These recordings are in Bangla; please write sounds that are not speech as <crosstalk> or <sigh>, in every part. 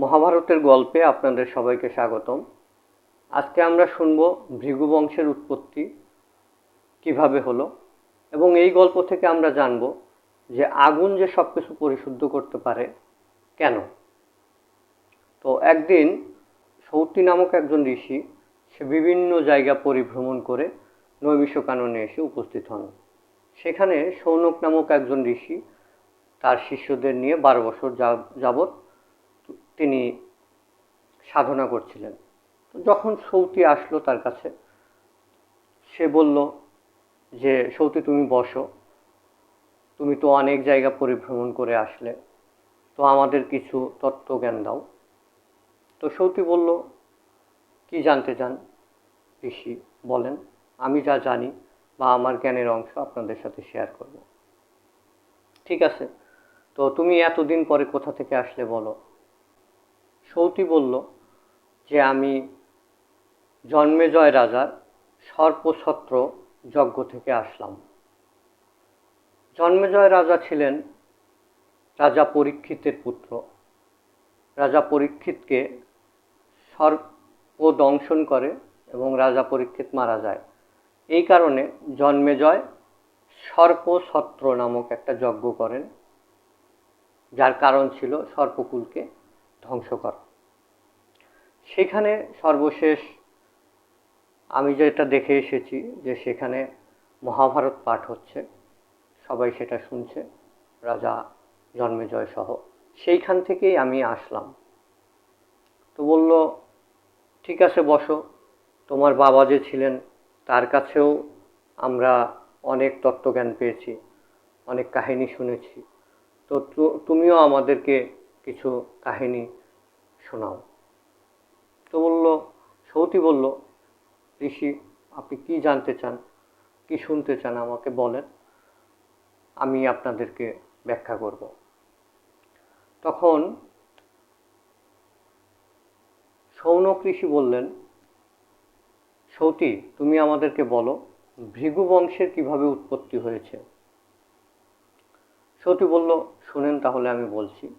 মহাভারতের গল্পে আপনাদের সবাইকে স্বাগতম। আজকে আমরা শুনব ভৃগু বংশের উৎপত্তি কীভাবে হলো এবং এই গল্প থেকে আমরা জানব যে আগুন যে সব কিছু পরিশুদ্ধ করতে পারে কেন। তো একদিন সৌতি নামক একজন ঋষি, সে বিভিন্ন জায়গা পরিভ্রমণ করে নৈমিষ কাননে এসে উপস্থিত হন। সেখানে সৌনক নামক একজন ঋষি তার শিষ্যদের নিয়ে বারো বছর যা- যাবৎ তিনি সাধনা করছিলেন। যখন সৌতি আসলো তার কাছে, সে বলল যে, সৌতি, তুমি বসো। তুমি তো অনেক জায়গা পরিভ্রমণ করে আসলে। তো আমাদের কিছু তত্ত্বজ্ঞান দাও। তো সৌতি বলল, কি জানতে চান ঋষি? বলেন। আমি যা জানি বা আমার জ্ঞানের অংশ আপনাদের সাথে শেয়ার করব। ঠিক আছে। তো তুমি এতদিন পরে কোথা থেকে আসলে বলো? সৌতি বলল যে আমি জন্মেজয় রাজার সর্পছত্র যজ্ঞ থেকে আসলাম। জন্মেজয় রাজা ছিলেন রাজা পরীক্ষিতের পুত্র। রাজা পরীক্ষিতকে সর্প দংশন করে এবং রাজা পরীক্ষিত মারা যায়। এই কারণে জন্মেজয় সর্পছত্র নামক একটা যজ্ঞ করেন, যার কারণ ছিল সর্পকুলকে ধ্বংস করা। সেখানে সর্বশেষ আমি যেটা দেখে এসেছি যে সেখানে মহাভারত পাঠ হচ্ছে, সবাই সেটা শুনছে, রাজা জন্মেজয় সহ। সেইখান থেকেই আমি আসলাম। তো বলল, ঠিক আছে, বসো। তোমার বাবা যে ছিলেন, তার কাছেও আমরা অনেক তত্ত্বজ্ঞান পেয়েছি, অনেক কাহিনী শুনেছি। তো, তুমিও আমাদেরকে কিছু কাহিনী শোনাও। তো বলল সৌতি বলল, ঋষি, আপনি কি জানতে চান? কি শুনতে চান আমাকে বলেন। আমি আপনাদেরকে ব্যাখ্যা করব। তখন সৌনক ঋষি বললেন সৌতি তুমি আমাদেরকে বলো, ভৃগু বংশের কীভাবে উৎপত্তি হয়েছে? সতী বলল, শুনেন তাহলে আমি বলছি।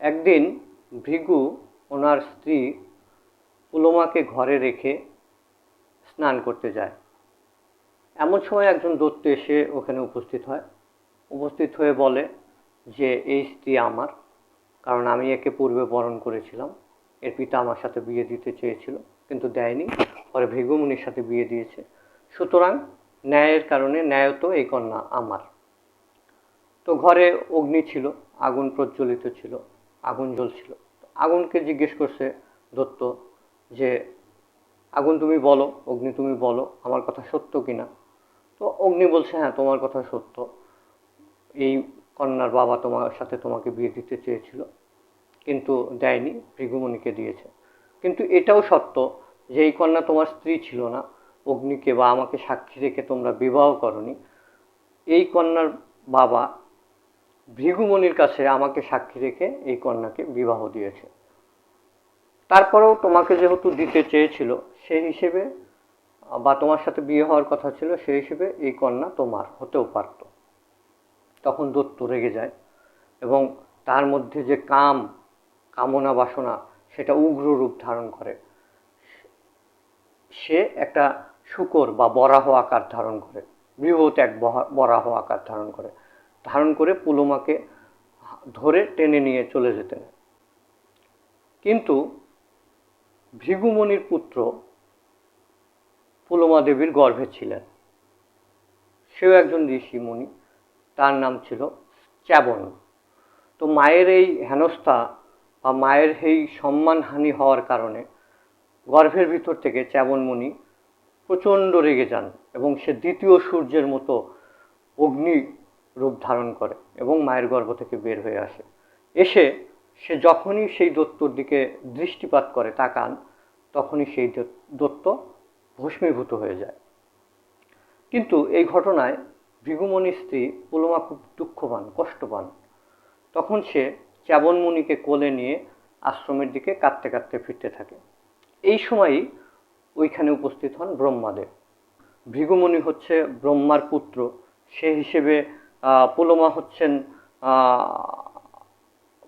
একদিন ভৃগু ওনার স্ত্রী পুলোমাকে ঘরে রেখে স্নান করতে যায়। এমন সময় একজন দত্ত এসে ওখানে উপস্থিত হয়। উপস্থিত হয়ে বলে যে, এই স্ত্রী আমার, কারণ আমি একে পূর্বে বরণ করেছিলাম। এর পিতা আমার সাথে বিয়ে দিতে চেয়েছিল, কিন্তু দেয়নি। পরে ভৃগুমুনির সাথে বিয়ে দিয়েছে। সুতরাং ন্যায়ের কারণে ন্যায়ত এই কন্যা আমার। তো ঘরে অগ্নি ছিল, আগুন প্রজ্বলিত ছিল। আগুন জ্বলছিল। আগুনকে জিজ্ঞেস করছে, দত্ত, যে আগুন তুমি বলো, অগ্নি তুমি বলো, আমার কথা সত্য কিনা? তো অগ্নি বলছে হ্যাঁ তোমার কথা সত্য। এই কন্যার বাবা তোমার সাথে তোমাকে বিয়ে দিতে চেয়েছিল, কিন্তু দেয়নি ভৃগুমণিকে দিয়েছে। কিন্তু এটাও সত্য যে এই কন্যা তোমার স্ত্রী ছিল না, অগ্নিকে বা আমাকে সাক্ষী রেখে তোমরা বিবাহ করনি। এই কন্যার বাবা ভৃগুমণির কাছে আমাকে সাক্ষী রেখে এই কন্যাকে বিবাহ দিয়েছে। তারপরেও তোমাকে যেহেতু দিতে চেয়েছিল, সেই হিসেবে, বা তোমার সাথে বিয়ে হওয়ার কথা ছিল, সেই হিসেবে এই কন্যা তোমার হতেও পারত। তখন দত্ত রেগে যায় এবং তার মধ্যে যে কাম, কামনা বাসনা, সেটা উগ্র রূপ ধারণ করে। সে একটা শুকর বা বরাহ আকার ধারণ করে, বৃহৎ এক বরাহ আকার ধারণ করে। ধারণ করে পুলোমাকে ধরে টেনে নিয়ে চলে যেতেন। কিন্তু ভৃগুমণির পুত্র পুলোমা দেবীর গর্ভে ছিলেন। সেও একজন ঋষিমণি তার নাম ছিল চ্যাবন। তো মায়ের এই হেনস্থা বা মায়ের এই সম্মানহানি হওয়ার কারণে গর্ভের ভিতর থেকে চ্যাবনমণি প্রচণ্ড রেগে যান এবং সে দ্বিতীয় সূর্যের মতো অগ্নি রূপ ধারণ করে এবং মায়ের গর্ভ থেকে বের হয়ে আসে। এসে সে যখনই সেই দত্তর দিকে দৃষ্টিপাত করে তাকান, তখনই সেই দত- দত্ত ভস্মীভূত হয়ে যায়। কিন্তু এই ঘটনায় ভৃগুমণির স্ত্রী পুলমা খুব দুঃখ পান কষ্ট পান তখন সে চ্যাবনমণিকে কোলে নিয়ে আশ্রমের দিকে কাঁদতে কাঁদতে ফিরতে থাকে। এই সময়ই ওইখানে উপস্থিত হন ব্রহ্মাদেব। ভৃগুমণি হচ্ছে ব্রহ্মার পুত্র। সে হিসেবে পুলমা হচ্ছেন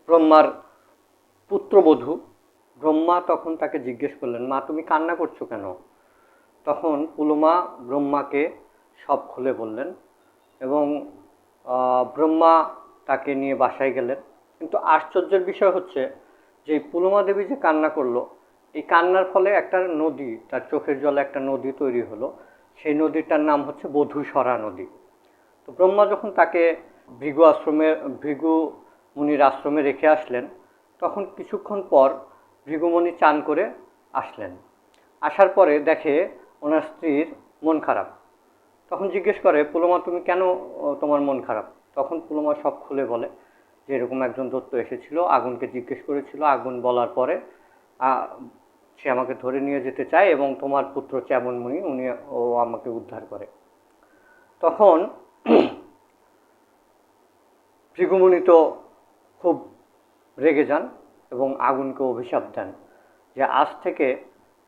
ব্রহ্মার পুত্রবধূ। ব্রহ্মা তখন তাকে জিজ্ঞেস করলেন, মা, তুমি কান্না করছ কেন? তখন পুলমা ব্রহ্মাকে সব খুলে বললেন এবং ব্রহ্মা তাকে নিয়ে বাসায় গেলেন। কিন্তু আশ্চর্যের বিষয় হচ্ছে যে পুলমা দেবী যে কান্না করল, এই কান্নার ফলে একটা নদী, তার চোখের জলে একটা নদী তৈরি হলো। সেই নদীটার নাম হচ্ছে বধূসরা নদী। তো ব্রহ্মা যখন তাকে ভৃগু আশ্রমে, ভৃগু মুনির আশ্রমে রেখে আসলেন, তখন কিছুক্ষণ পর ভৃগুমণি চান করে আসলেন। আসার পরে দেখে ওনার স্ত্রীর মন খারাপ। তখন জিজ্ঞেস করে, পুলমা, তুমি কেন তোমার মন খারাপ? তখন পুলমা সব খুলে বলে যে, এরকম একজন দত্ত এসেছিল, আগুনকে জিজ্ঞেস করেছিল, আগুন বলার পরে সে আমাকে ধরে নিয়ে যেতে চায় এবং তোমার পুত্র চ্যামনমণি, উনি ও আমাকে উদ্ধার করে। তখন <clears throat> ভৃগুমণি তো খুব রেগে যান এবং আগুনকে অভিশাপ দেন। যে আজ থেকে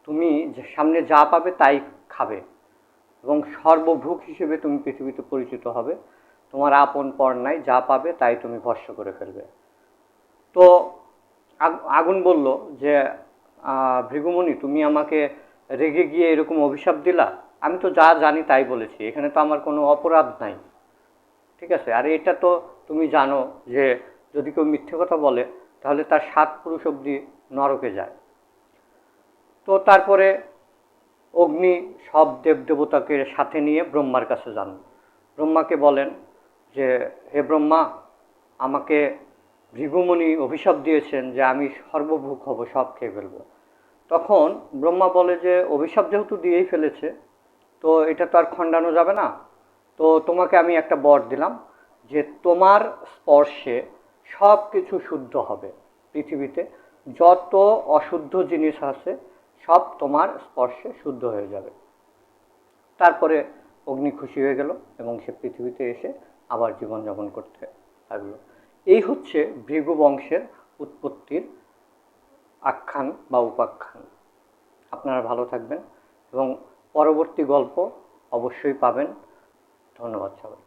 তুমি সামনে যা পাবে তাই খাবে এবং সর্বভূক হিসেবে তুমি পৃথিবীতে পরিচিত হবে। তোমার আপন পর নাই, যা পাবে তাই তুমি ভস্য করে ফেলবে। তো আগুন বলল যে ভৃগুমণি, তুমি আমাকে রেগে গিয়ে এরকম অভিশাপ দিলা? আমি তো যা জানি তাই বলেছি, এখানে তো আমার কোনো অপরাধ নাই। ঠিক আছে? আর এটা তো তুমি জানো যে যদি কেউ মিথ্যে কথা বলে, তাহলে তার সাত পুরুষ অবধি নরকে যায়। তো তারপরে অগ্নি সব দেবদেবতাকে সাথে নিয়ে ব্রহ্মার কাছে যান। ব্রহ্মাকে বলেন যে, হে ব্রহ্মা, আমাকে ভৃগুমণি অভিশাপ দিয়েছেন যে আমি সর্বভূক হব, সব খেয়ে ফেলব। তখন ব্রহ্মা বলে যে, অভিশাপ যেহেতু দিয়েই ফেলেছে তো এটা তো আর খণ্ডানো যাবে না। তো তোমাকে আমি একটা বর দিলাম যে তোমার স্পর্শে সব কিছু শুদ্ধ হবে পৃথিবীতে। যত অশুদ্ধ জিনিস আছে, সব তোমার স্পর্শে শুদ্ধ হয়ে যাবে। তারপরে অগ্নি খুশি হয়ে গেল এবং সে পৃথিবীতে এসে আবার জীবনযাপন করতে লাগল। এই হচ্ছে ভৃগু বংশের উৎপত্তির আখ্যান বা উপাখ্যান। আপনারা ভালো থাকবেন এবং পরবর্তী গল্প অবশ্যই পাবেন। ধন্যবাদ সবাইকে।